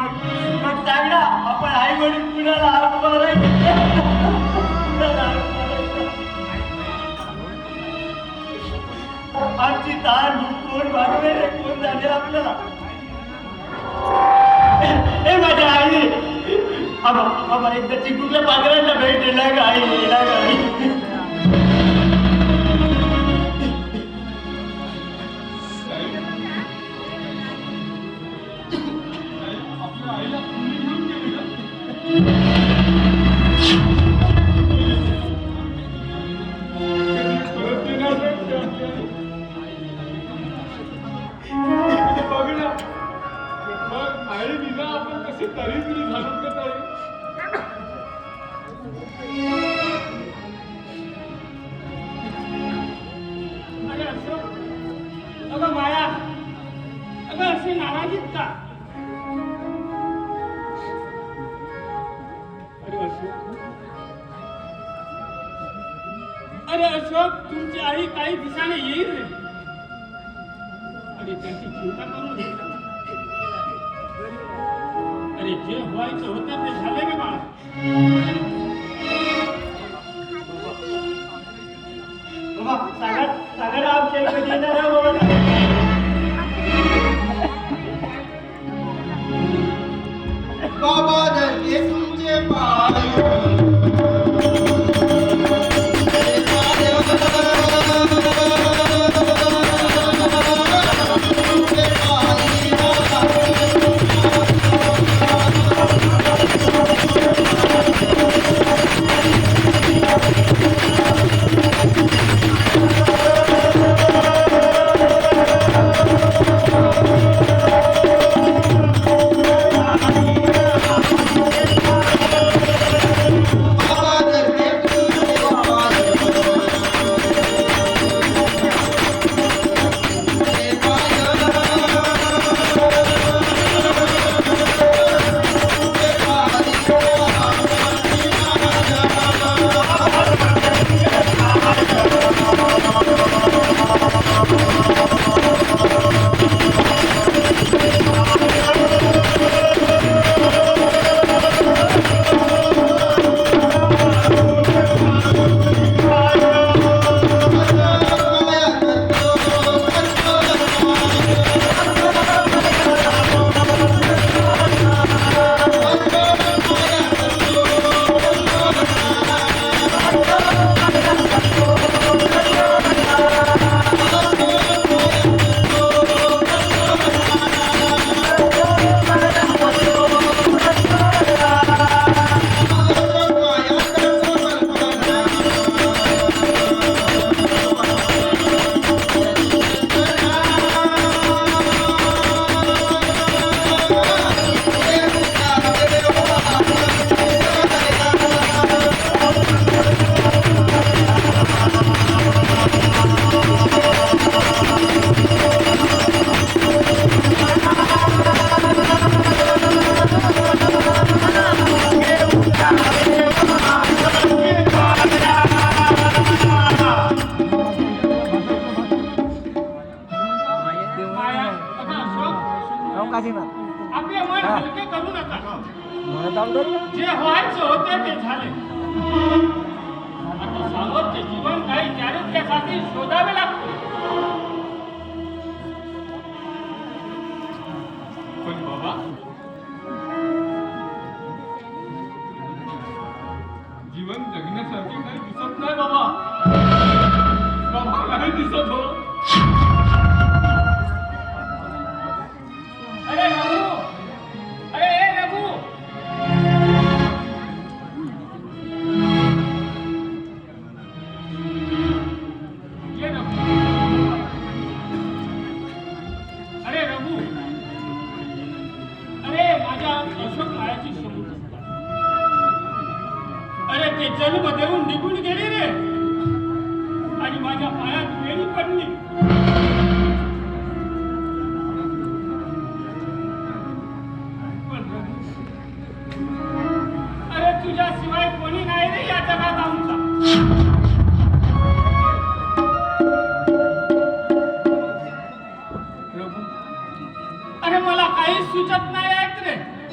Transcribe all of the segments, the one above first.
मग मग सांग ना आपण आई वडील कुणाला हाक मारायचं? कुणाला हाक मारायचं? आमची ताण कोण वागवे कोण झाले आपल्याला ए माझ्या आई आबा आबा एकदा चिकूच्या पाखरांना भेट दिला का आई दिला का आपण कशी तरी दिली झालो का ताई? अरे असं अगं माया अगं अशी नाराजीत का अरे अशोक तुमची आई काही दिवसाने येईल अरे त्याची चिंता करू नका. अरे जे व्हायचं होतं ते झाले रे बाळा? बाबा सांगा सांगा ना आमच्या इकडे येणार जे व्हायचं होतं ते झाले आता सावरचे जीवन काही चारित्र्यासाठी शोधावे लागते अरे माझ्या मायाची समजूत अरे ते जन्म देऊन निघून गेले रे. आणि माझ्या पायात वेळी पडली. अरे तुझ्याशिवाय कोणी नाही रे या जगात आमचा. अरे मला काही सुचत नाही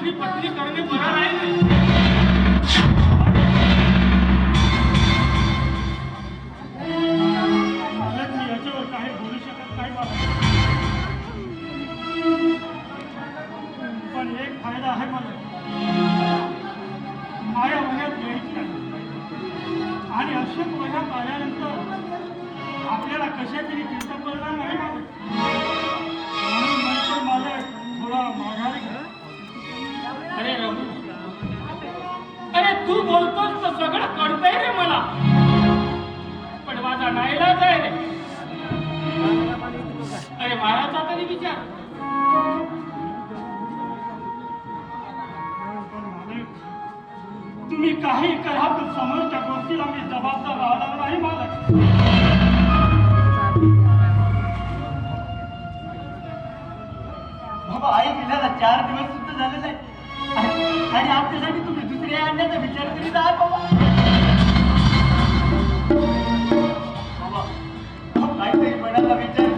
दुसरी पत्नी करणे बरं नाही. ना? मालक मी याच्यावर काही बोलू तू बोलतोस तर सगळं कळतंय रे मला. पण माझा नाईलाज आहे रे. अरे महाराजचा तरी विचार. तुम्ही काही करा तर समोरच्या गोष्टीला मी जबाबदार राहणार नाही मला बाबा आई गेल्याला चार दिवस सुद्धा झालेले आहे. आणि आमच्यासाठी तुम्ही दुसरी आणण्याचा विचार करीत आहात बाबा. बाबा काहीतरी मनाला विचार?